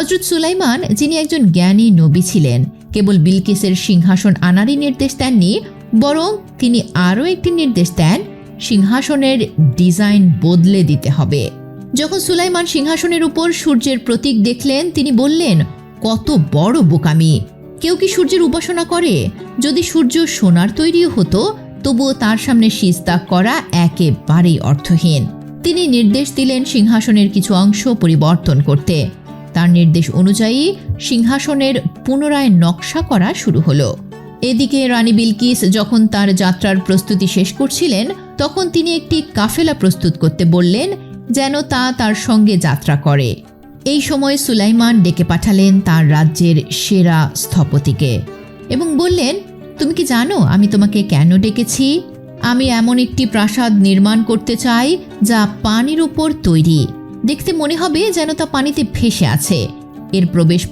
হজরত সুলাইমান, যিনি একজন জ্ঞানী নবী ছিলেন, কেবল বিলকিসের সিংহাসন আনারই নির্দেশ দেননি, বরং তিনি আরও একটি নির্দেশ দেন, সিংহাসনের ডিজাইন বদলে দিতে হবে। যখন সুলাইমান সিংহাসনের উপর সূর্যের প্রতীক দেখলেন, তিনি বললেন, কত বড় বোকামি! কেউ কি সূর্যের উপাসনা করে? যদি সূর্য সোনার তৈরিও হতো, তবুও তার সামনে সিস্তাক করা একেবারেই অর্থহীন। তিনি নির্দেশ দিলেন সিংহাসনের কিছু অংশ পরিবর্তন করতে। তার নির্দেশ অনুযায়ী সিংহাসনের পুনরায় নকশা করা শুরু হলো। এদিকে রানী বিলকিস যখন তার যাত্রার প্রস্তুতি শেষ করছিলেন, তখন তিনি একটি কাফেলা প্রস্তুত করতে বললেন যেন তা তার সঙ্গে যাত্রা করে। এই সময় সুলাইমান ডেকে পাঠালেন তার রাজ্যের সেরা স্থপতিকে এবং বললেন, তুমি কি জানো আমি তোমাকে কেন ডেকেছি? আমি এমন একটি প্রাসাদ নির্মাণ করতে চাই যা পানির উপর তৈরি। দেখতে মনে হবে যেন তা পানিতে ভেসে আছে। এর প্রবেশ